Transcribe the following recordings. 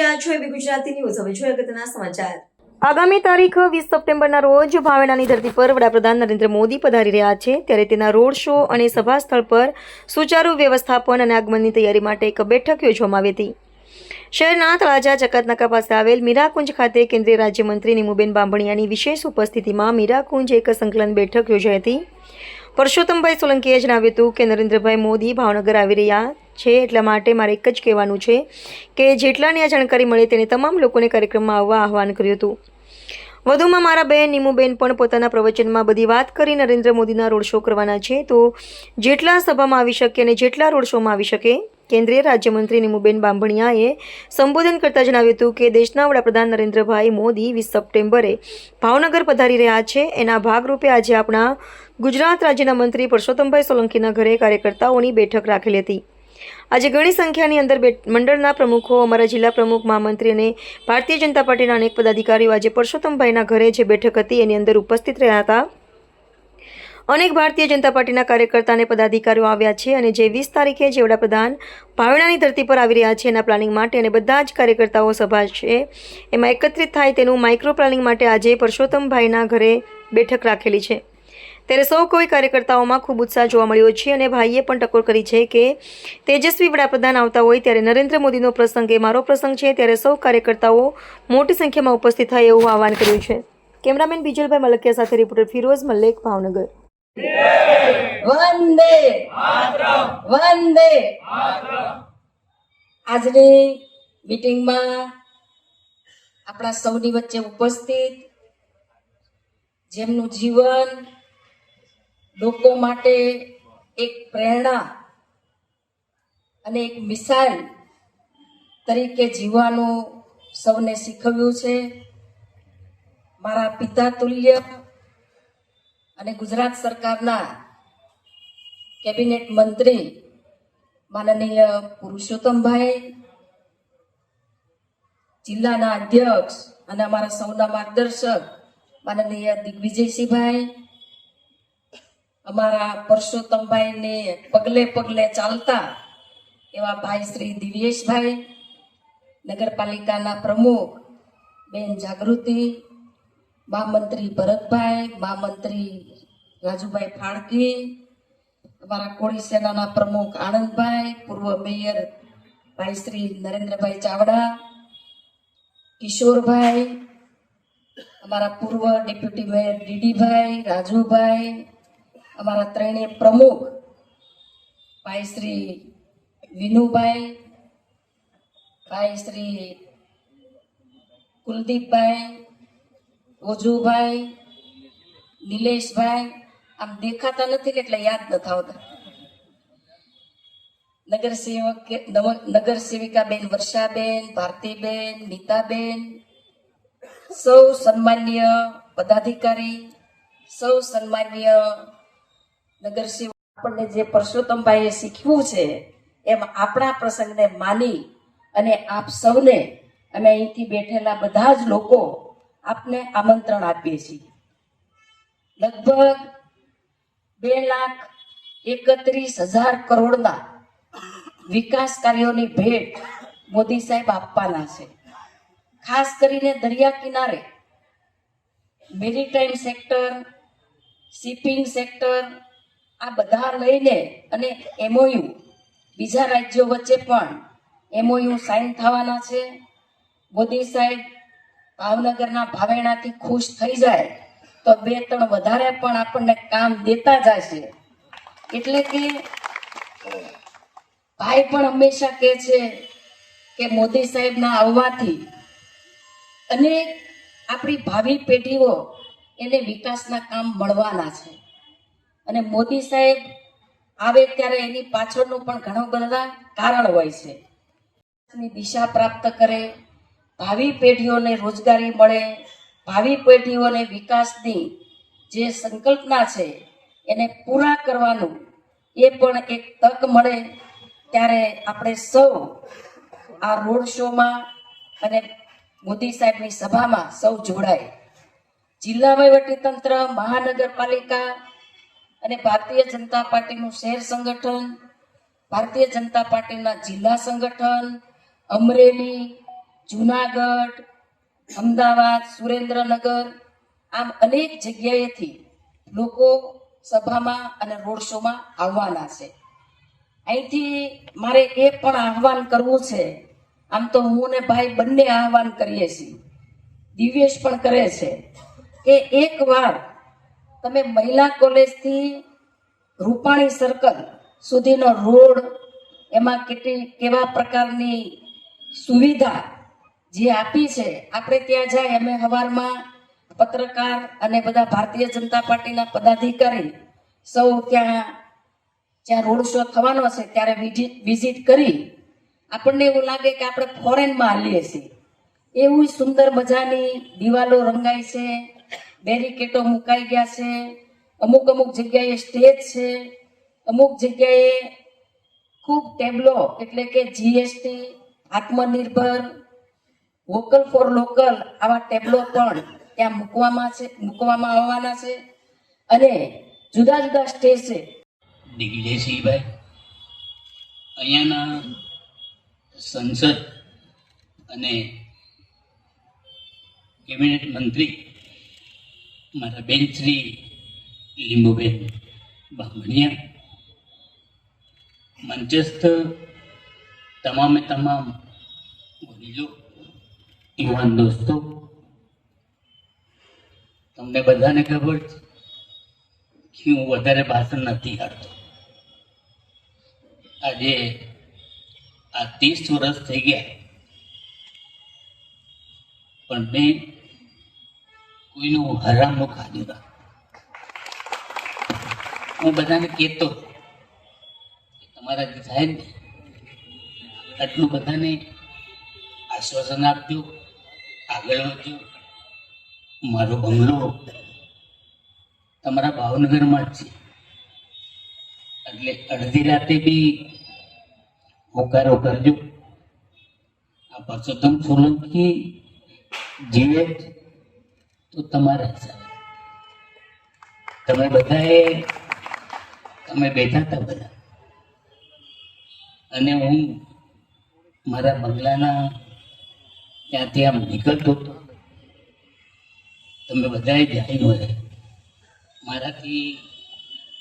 રહ્યા છો એબી ગુજરાતી ન્યૂઝ હવે જોઈએ અગત્યના સમાચાર. આગામી તારીખ વીસ સપ્ટેમ્બરના રોજ ભાવેણાની ધરતી પર વડાપ્રધાન નરેન્દ્ર મોદી પધારી રહ્યા છે, ત્યારે તેના રોડ શો અને સભા સ્થળ પર સુચારુ વ્યવસ્થાપન અને આગમનની તૈયારી માટે એક બેઠક યોજવામાં આવી હતી. શહેરના તળાજા ચકાતનાકા પાસે આવેલ મીરાકુંજ ખાતે કેન્દ્રીય રાજ્યમંત્રી નીમુબેન બાંભણિયાની વિશેષ ઉપસ્થિતિમાં મીરાકુંજ એક સંકલન બેઠક યોજાઈ હતી. પરસોત્તમભાઈ સોલંકીએ જણાવ્યું હતું કે નરેન્દ્રભાઈ મોદી ભાવનગર આવી રહ્યા છે એટલા માટે મારે એક જ કહેવાનું છે કે જેટલાને આ જાણકારી મળે તેને તમામ લોકોને કાર્યક્રમમાં આવવા આહવાન કર્યું હતું. વધુમાં મારા બહેન નીમુબેન પણ પોતાના પ્રવચનમાં બધી વાત કરી નરેન્દ્ર મોદીના રોડ શો કરવાના છે. તો જેટલા સભામાં આવી શકે અને જેટલા રોડ શોમાં આવી શકે, કેન્દ્રીય રાજ્યમંત્રી નીમુબેન બાંભણિયાએ સંબોધન કરતાં જણાવ્યું હતું કે દેશના વડાપ્રધાન નરેન્દ્રભાઈ મોદી વીસ સપ્ટેમ્બરે ભાવનગર પધારી રહ્યા છે. એના ભાગરૂપે આજે આપણા ગુજરાત રાજ્યના મંત્રી પરસોત્તમભાઈ સોલંકીના ઘરે કાર્યકર્તાઓની બેઠક રાખેલી હતી. આજે ઘણી સંખ્યાની અંદર મંડળના પ્રમુખો, અમારા જિલ્લા પ્રમુખ, મહામંત્રી અને ભારતીય જનતા પાર્ટીના અનેક પદાધિકારીઓ આજે પરસોત્તમભાઈના ઘરે જે બેઠક હતી, એની અંદર ઉપસ્થિત રહ્યા હતા. અનેક ભારતીય જનતા પાર્ટીના કાર્યકર્તા અને પદાધિકારીઓ આવ્યા છે અને જે વીસ તારીખે જે વડાપ્રધાન ભાવણાની ધરતી પર આવી રહ્યા છે, એના પ્લાનિંગ માટે અને બધા જ કાર્યકર્તાઓ સભા છે, એમાં એકત્રિત થાય તેનું માઇક્રો પ્લાનિંગ માટે આજે પરસોત્તમભાઈના ઘરે બેઠક રાખેલી છે. ત્યારે સૌ કોઈ કાર્યકર્તાઓમાં ખૂબ ઉત્સાહ જોવા મળ્યો છે અને ભાઈએ પણ ટકોર કરી છે કે તેજસ્વી વડાપ્રધાન આવતા હોય ત્યારે નરેન્દ્ર મોદીનો પ્રસંગ એ મારો પ્રસંગ છે, ત્યારે સૌ કાર્યકર્તાઓ મોટી સંખ્યામાં ઉપસ્થિત થાય એવું આહવાન કર્યું છે. કેમેરામેન બીજલભાઈ મલકિયા સાથે રિપોર્ટર ફિરોઝ મલ્લેક, ભાવનગર. વંદે વંદે આજની મીટિંગમાં આપણા સૌની વચ્ચે ઉપસ્થિત જેમનું જીવન લોકો માટે એક પ્રેરણા અને એક મિસાઇલ તરીકે જીવવાનું સૌને શીખવ્યું છે. મારા પિતા તુલ્ય અને ગુજરાત સરકારના કેબિનેટ મંત્રી માનનીય પુરુષોત્તમભાઈ, જિલ્લાના અધ્યક્ષ અને અમારા સૌના માર્ગદર્શક માનનીય દિગ્વિજયસિંહભાઈ અમારા પરસોત્તમભાઈને પગલે પગલે ચાલતા એવા ભાઈ શ્રી દિવ્યેશભાઈ, નગરપાલિકાના પ્રમુખ બેન જાગૃતિ મહામંત્રી ભરતભાઈ મહામંત્રી રાજુભાઈ ફાળકી, અમારા કોળી સેનાના પ્રમુખ આનંદભાઈ પૂર્વ મેયર ભાઈ શ્રી નરેન્દ્રભાઈ ચાવડા, કિશોરભાઈ, અમારા પૂર્વ ડેપ્યુટી મેયર ડીડીભાઈ, રાજુભાઈ અમારા ત્રણેય પ્રમુખ ભાઈ શ્રી વિનુભાઈ, ભાઈ શ્રી કુલદીપભાઈ, ઓજુભાઈ, નિલેશભાઈ, આમ દેખાતા નથી એટલે યાદ નથી આવતા નગરસેવક નવ- નગરસેવિકા બેન વર્ષાબેન, ભારતીબેન, નીતાબેન, સૌ સન્માન્ય પદાધિકારી, સૌ સન્માન્ય નગરસેવક આપણને જે પરસોત્તમભાઈએ શીખવું છે, એમ આપણા પ્રસંગને માની અને આપ સૌને અમે અહીંથી બેઠેલા બધા જ લોકો આપને આમંત્રણ આપીએ છીએ. લગભગ બે લાખ એકત્રીસ હજાર કરોડના વિકાસ કાર્યોની ભેટ મોદી સાહેબ આપવાના છે. ખાસ કરીને દરિયા કિનારે મેરીટાઈમ સેક્ટર, શિપિંગ સેક્ટર આ બધા લઈને અને એમઓયુ બીજા રાજ્યો વચ્ચે પણ એમઓયુ સાઇન થવાના છે. મોદી સાહેબ ભાવનગરના ભાવેણાથી ખુશ થઈ જાય તો બે ત્રણ વધારે પણ આપણને કામ દેતા જશે. એટલે કે ભાઈ પણ હંમેશા કહે છે કે મોદી સાહેબના આવવાથી અને આપણી ભાવિ પેઢીઓ એને વિકાસના કામ મળવાના છે. અને મોદી સાહેબ આવે ત્યારે એની પાછળનું પણ ઘણું બધા કારણ હોય છે. દિશા પ્રાપ્ત કરે, ભાવિ પેઢીઓને રોજગારી મળે, ભાવિ પેઢીઓને વિકાસની જે સંકલ્પના છે એને પૂરા કરવાનું એ પણ એક તક મળે ત્યારે આપણે સૌ આ રોડ શોમાં અને મોદી સાહેબની સભામાં સૌ જોડાય. જિલ્લા વહીવટીતંત્ર, મહાનગરપાલિકા અને ભારતીય જનતા પાર્ટીનું શહેર સંગઠન, ભારતીય જનતા પાર્ટીના જિલ્લા સંગઠન, અમરેલી, જુનાગઢ, અમદાવાદ, સુરેન્દ્રનગર, આમ અનેક જગ્યાએથી લોકો સભામાં અને રોડ શોમાં આવવાના છે. અહીંથી મારે એ પણ આહવાન કરવું છે, આમ તો હું ને ભાઈ બંને આહવાન કરીએ છીએ. દિવ્યેશ પણ કરે છે કે એકવાર તમે મહિલા કોલેજથી રૂપાણી સર્કલ સુધીનો રોડ એમાં કેટલી, કેવા પ્રકારની સુવિધા જે આપી છે? આપણે ત્યાં જાય, અમે હવારમાં પત્રકાર અને બધા ભારતીય જનતા પાર્ટીના પદાધિકારી સૌ ત્યાં, જ્યાં રોડ શો થવાનો છે ત્યારે વિઝિટ વિઝિટ કરી આપણને એવું લાગે કે આપણે ફોરેનમાં હાલીએ છીએ. એવું સુંદર મજાની દિવાલો રંગાઈ છે. બેરિકેટો મુકાઈ ગયા છે. અમુક અમુક જગ્યાએ સ્ટેજ છે. અમુક જગ્યાએ ખૂબ ટેબલો એટલે કે જીએસટી આત્મનિર્ભર, વોકલ ફોર લોકલ આવા ટેબલો પણ ત્યાં મૂકવામાં છે, મૂકવામાં આવવાના છે. અને જુદા જુદા સ્ટેજ છે. દિગ્વિજયસિંહભાઈ અહીંયાના સંસદ અને કેબિનેટ મંત્રી મારા બેન શ્રી લીંબુબેન બામણિયા, મંચસ્થ તમામે તમામ વડીલો, યુવાન દોસ્તો, તમને બધાને ખબર છે કે હું વધારે ભાષણ નથી કરતો આજે આ ત્રીસ વર્ષ થઈ ગયા. પણ મેં કોઈનું હરામનું ખાધું ના હું બધાને કહેતો તમારા ને, આટલું બધાને આશ્વાસન આપજો, આગળ વધજો. મારો બંગલો તમારા ભાવનગરમાં જ છે. એટલે અડધી રાતે બી હોકારો કરજો. આ પરસોત્તમ સોલંકી જીવે તો તમારા હિસાબે તમે બધાએ, તમે બેઠા હતા બધા. અને હું મારા બંગલાના ત્યાંથી આમ નીકળતો હતો. તમે બધાએ જાણ્યું હોય મારાથી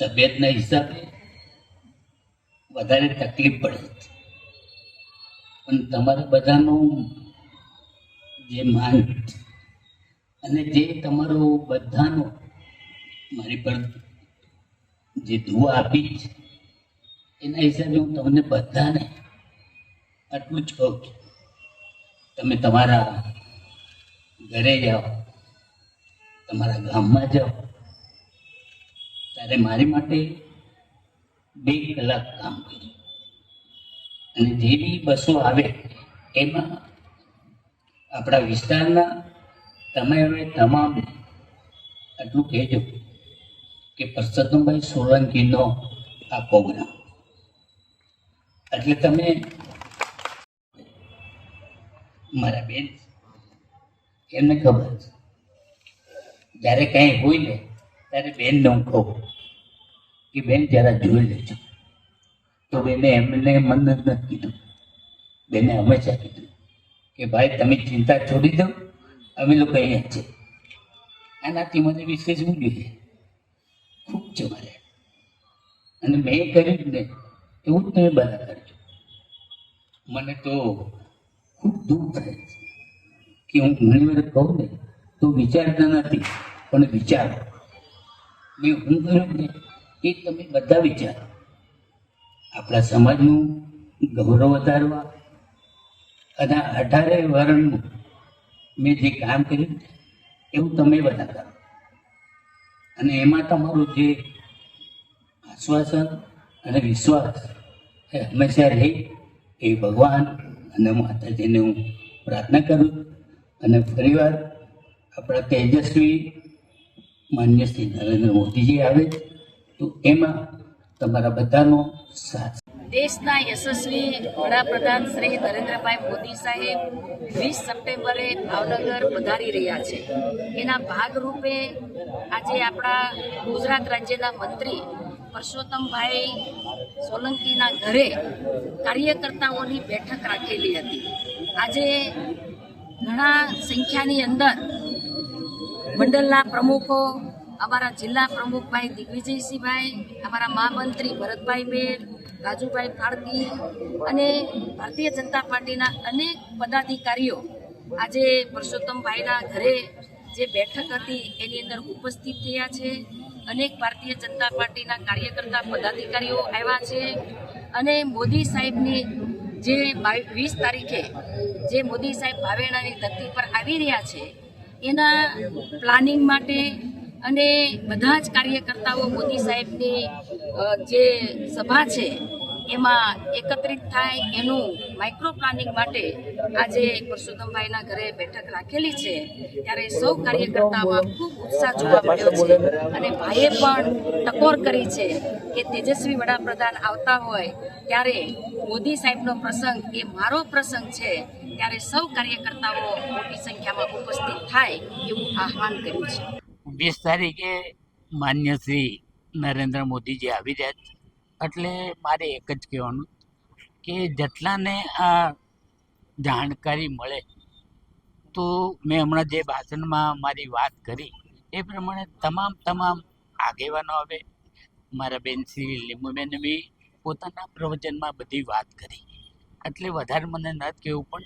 તબિયતના હિસાબે વધારે તકલીફ પડે છે પણ તમારા બધાનું જે માન અને જે તમારો બધાનો મારી પર જે દુઆ આપી છે, એના હિસાબે હું તમને બધાને આટલું જ કહું છું. તમે તમારા ઘરે જાઓ, તમારા ગામમાં જાઓ, ત્યારે મારી માટે બે કલાક કામ કર્યું અને જે બી બસો આવે, એમાં આપણા વિસ્તારના તમે હવે તમામ એટલું કહેજો કે પરસોત્તમભાઈ સોલંકીનો આ પ્રોગ્રામ. એટલે તમે મારા બેન, એમને ખબર છે. જ્યારે કંઈ હોય ને, ત્યારે બેનને હું કે બેન જરા જોઈ લેજો. તો બેને એમને મન નથી કીધું. બેને હંમેશા કીધું કે ભાઈ તમે ચિંતા છોડી દો. અમે લોકો અહીંયા છે. આનાથી મને વિશેષ શું જોઈએ ખૂબ છે. મારે અને મેં કર્યું જ ને, એવું જ તમે બધા કરજો. મને તો ખૂબ દુઃખ થાય છે કે હું ઘણી વાર કહું ને, તો વિચારતા નથી, પણ વિચારો. મેં હું કર્યું ને, એ તમે બધા વિચારો. આપણા સમાજનું ગૌરવ વધારવા અને અઢારે વર્ણનું મેં જે કામ કર્યું, એવું તમે બધા કરો. અને એમાં તમારું જે આશ્વાસન અને વિશ્વાસ એ હંમેશા રહે એ ભગવાન અને માતાજીને હું પ્રાર્થના કરું અને ફરીવાર આપણા તેજસ્વી માન્ય શ્રી નરેન્દ્ર મોદીજી આવે તો એમાં તમારા બધાનો સાથ દેશના યશસ્વી વડાપ્રધાન શ્રી નરેન્દ્રભાઈ મોદી સાહેબ વીસ સપ્ટેમ્બરે ભાવનગર પધારી રહ્યા છે. એના ભાગરૂપે આજે આપણા ગુજરાત રાજ્યના મંત્રી પરસોત્તમભાઈ સોલંકીના ઘરે કાર્યકર્તાઓની બેઠક રાખેલી હતી. આજે ઘણા સંખ્યાની અંદર મંડળના પ્રમુખો, અમારા જિલ્લા પ્રમુખભાઈ દિગ્વિજયસિંહભાઈ, અમારા મહામંત્રી ભરતભાઈ બેન રાજુભાઈ ફાળકી અને ભારતીય જનતા પાર્ટીના અનેક પદાધિકારીઓ આજે પુરુષોત્તમભાઈના ઘરે જે બેઠક હતી, એની અંદર ઉપસ્થિત થયા છે. અનેક ભારતીય જનતા પાર્ટીના કાર્યકર્તા પદાધિકારીઓ આવ્યા છે. અને મોદી સાહેબની જે વીસ તારીખે જે મોદી સાહેબ ભાવેણાની ધરતી પર આવી રહ્યા છે, એના પ્લાનિંગ માટે અને બધા જ કાર્યકર્તાઓ મોદી સાહેબની જે સભા છે એમાં એકત્રિત થાય એનું માઇક્રો પ્લાનિંગ માટે આજે પુરુષોત્તમભાઈના ઘરે બેઠક રાખેલી છે. ત્યારે સૌ કાર્યકર્તામાં ખૂબ ઉત્સાહ જોવા મળ્યો છે. અને ભાઈએ પણ ટકોર કરી છે કે તેજસ્વી વડાપ્રધાન આવતા હોય ત્યારે મોદી સાહેબનો પ્રસંગ એ મારો પ્રસંગ છે. ત્યારે સૌ કાર્યકર્તાઓ મોટી સંખ્યામાં ઉપસ્થિત થાય એવું આહવાન કર્યું છે. વીસ તારીખે માન્ય શ્રી નરેન્દ્ર મોદીજી આવી રહ્યા છે. એટલે મારે એક જ કહેવાનું કે જેટલાને આ જાણકારી મળે, તો મેં હમણાં જે ભાષણમાં મારી વાત કરી, એ પ્રમાણે તમામ તમામ આગેવાનો આવે, મારા બેન શ્રી લીંબુબેન બી પોતાના પ્રવચનમાં બધી વાત કરી. એટલે વધારે મને ન કહેવું, પણ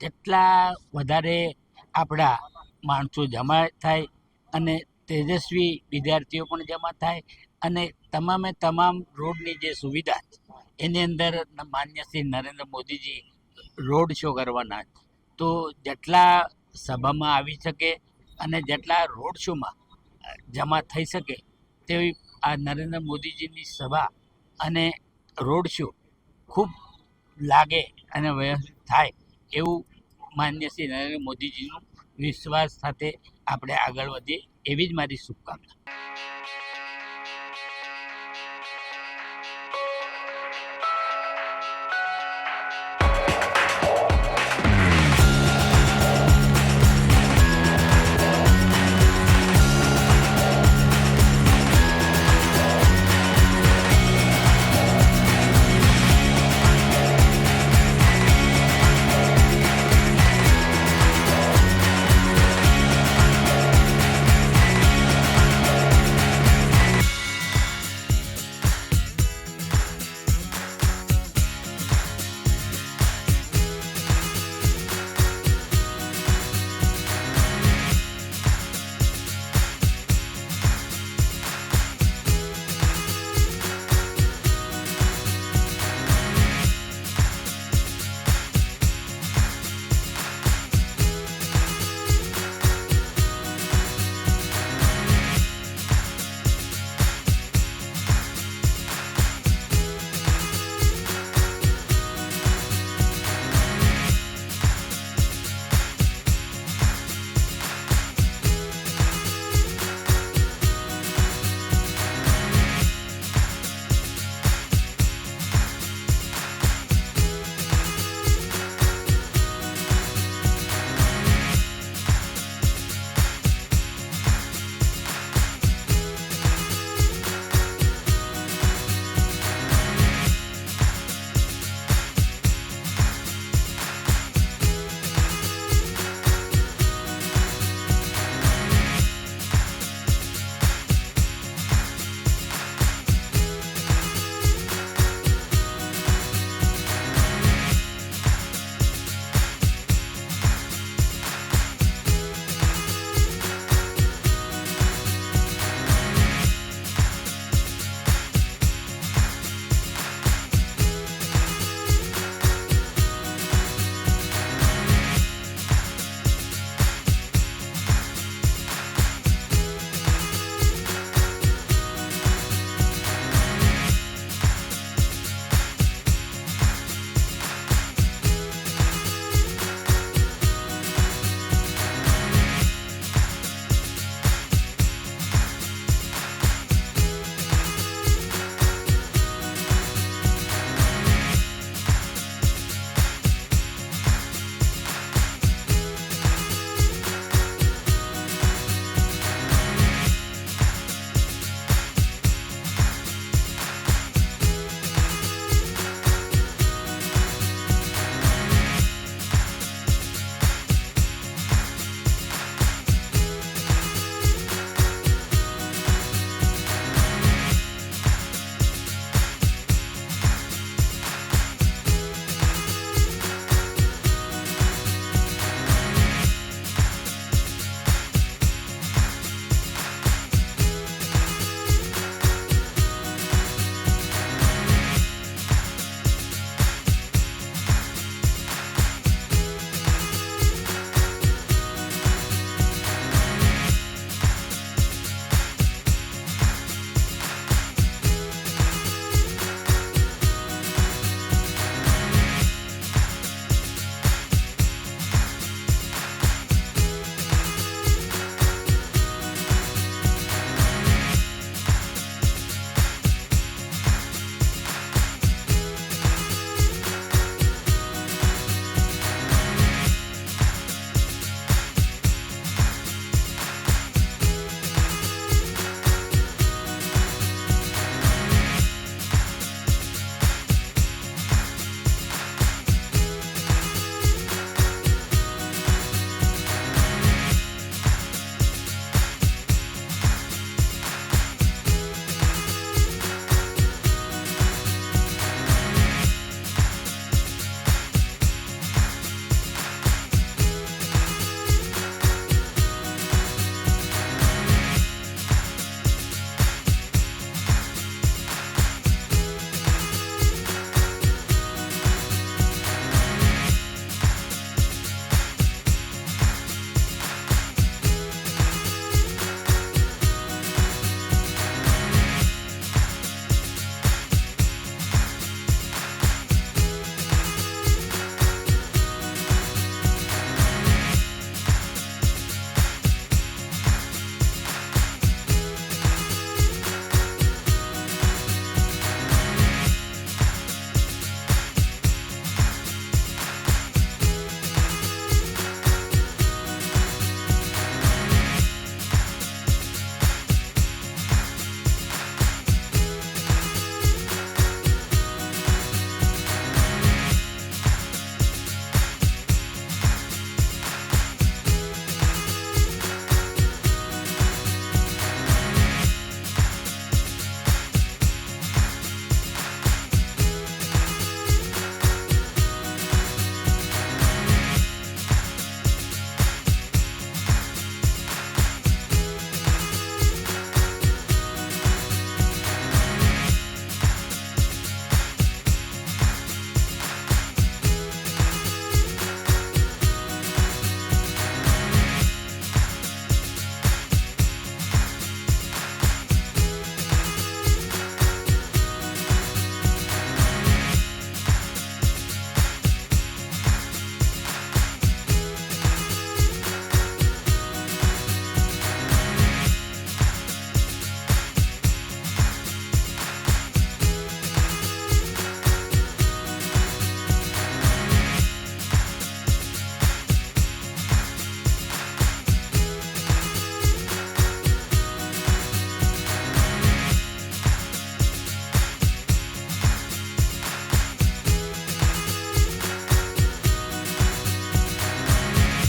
જેટલા વધારે આપણા માણસો જમા થાય અને તેજસ્વી વિદ્યાર્થીઓ પણ જમા થાય અને તમામે તમામ રોડની જે સુવિધા છે, એની અંદર માન્ય શ્રી નરેન્દ્ર મોદીજી રોડ શો કરવાના. તો જેટલા સભામાં આવી શકે અને જેટલા રોડ શોમાં જમા થઈ શકે તેવી આ નરેન્દ્ર મોદીજીની સભા અને રોડ શો ખૂબ લાગે અને વ્યવસ્થિત થાય એવું માન્ય શ્રી નરેન્દ્ર મોદીજીનું વિશ્વાસ સાથે આપણે આગળ વધીએ એવી જ મારી શુભકામના